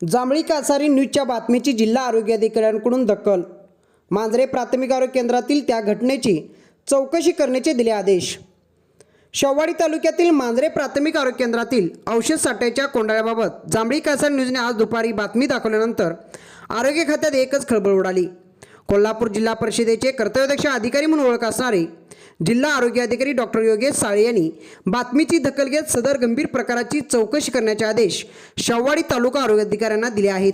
जांभळी कासारी न्यूजच्या बातमीची जिल्हा आरोग्य अधिकाऱ्यांकडून दखल. मांजरे प्राथमिक आरोग्य केंद्रातील त्या घटनेची चौकशी करण्याचे दिले आदेश. शेववाडी तालुक्यातील मांजरे प्राथमिक आरोग्य केंद्रातील औषध साठ्याच्या कोंडाळ्याबाबत जांभळी कासारी न्यूजने आज दुपारी बातमी दाखवल्यानंतर आरोग्य खात्यात एकच खळबळ उडाली. कोल्हापूर जिल्हा परिषदेचे कर्तव्यदक्ष अधिकारी म्हणून ओळख असणारे जिल्हा आरोग्य अधिकारी डॉक्टर योगेश साळे यांनी बातमीची दखल घेत सदर गंभीर प्रकाराची चौकशी करण्याचे आदेश शेववाडी तालुका आरोग्य अधिकाऱ्यांना दिले आहेत.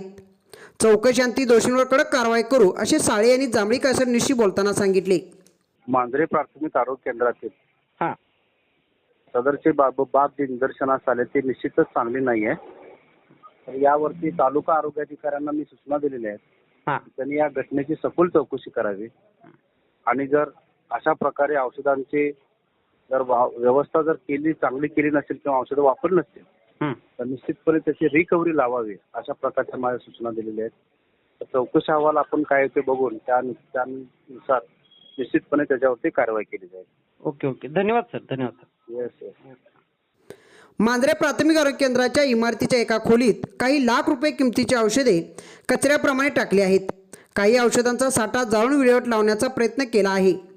चौकशांती दोषींवर कडक कारवाई करू असे साळे यांनी जांभळी कासर न्यूजशी बोलताना सांगितले. मांजरे प्राथमिक आरोग्य केंद्रातील हां. सदरचे बाब बाब जे निदर्शनास आले ते निश्चितच चांगले नाही आहे तर यावरती तालुका आरोग्य अधिकाऱ्यांना मी सूचना दिलेल्या आहेत. हां. त्यांनी या घटनेची सखोल चौकशी करावी. आणि जर अशा प्रकारे औषधांची जर व्यवस्था जर केली चांगली केली नसेल किंवा औषधं वापरली नसतील हं. तर निश्चितपणे त्याची रिकव्हरी लावावी अशा प्रकारच्या माझ्या सूचना दिलेल्या आहेत. तर चौकशी अहवाल आपण काय ते बघून त्या त्यानुसार निश्चितपणे त्याच्यावरती कारवाई केली जाईल. Okay okay. धन्यवाद सर. धन्यवाद सर. येस येस मांजरे प्राथमिक आरोग्य केंद्राच्या इमारतीच्या एका खोलीत काही लाख रुपये किमतीची औषधे कचऱ्याप्रमाणे टाकली आहेत. काही औषधांचा साठा जाळून विल्हेवाट लावण्याचा प्रयत्न केला आहे.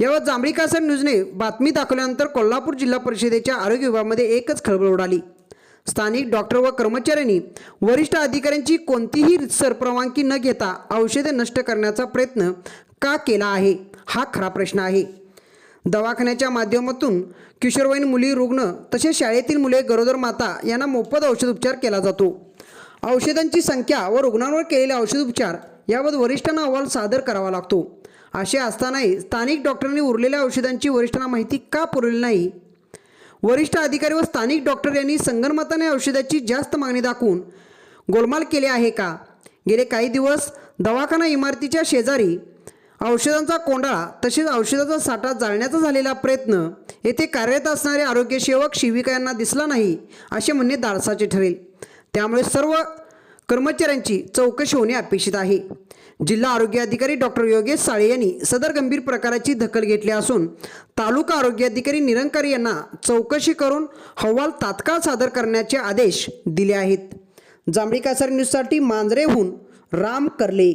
यावर जांभळी कासर न्यूजने बातमी दाखवल्यानंतर कोल्हापूर जिल्हा परिषदेच्या आरोग्य विभागामध्ये एकच खळबळ उडाली. स्थानिक डॉक्टर व कर्मचाऱ्यांनी वरिष्ठ अधिकाऱ्यांची कोणतीही रितसर परवानगी न घेता औषधे नष्ट करण्याचा प्रयत्न का केला आहे? हा खरा प्रश्न आहे. दवाखान्याच्या माध्यमातून किशोरवयीन मुली रुग्ण तसेच शाळेतील मुले गरोदर माता यांना मोफत औषध उपचार केला जातो. औषधांची संख्या व रुग्णांवर केलेले औषध उपचार याबाबत वरिष्ठांना अहवाल सादर करावा लागतो. असे असतानाही स्थानिक डॉक्टरांनी उरलेल्या औषधांची वरिष्ठांना माहिती का पुरवली नाही? वरिष्ठ अधिकारी व स्थानिक डॉक्टर यांनी संगनमताने औषधाची जास्त मागणी दाखवून गोलमाल केले आहे का? गेले काही दिवस दवाखाना इमारतीच्या शेजारी औषधांचा कोंडाळा तसेच औषधाचा साठा जाळण्याचा झालेला प्रयत्न येथे कार्यरत असणारे आरोग्यसेवक शिविका यांना दिसला नाही असे म्हणणे दारसाचे ठरेल. त्यामुळे सर्व कर्मचाऱ्यांची चौकशी होणे अपेक्षित आहे. जिल्हा आरोग्य अधिकारी डॉक्टर योगेश साळे यांनी सदर गंभीर प्रकाराची दखल घेतली असून तालुका आरोग्य अधिकारी निरंकर यांना चौकशी करून अहवाल तात्काळ सादर करण्याचे आदेश दिले आहेत. जांभळी कासार न्यूजसाठी मांजरेहून राम करले.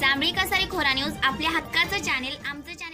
जांभळी कसारी खोरा न्यूज आपल्या हक्काचं चॅनेल आमचं चॅनेल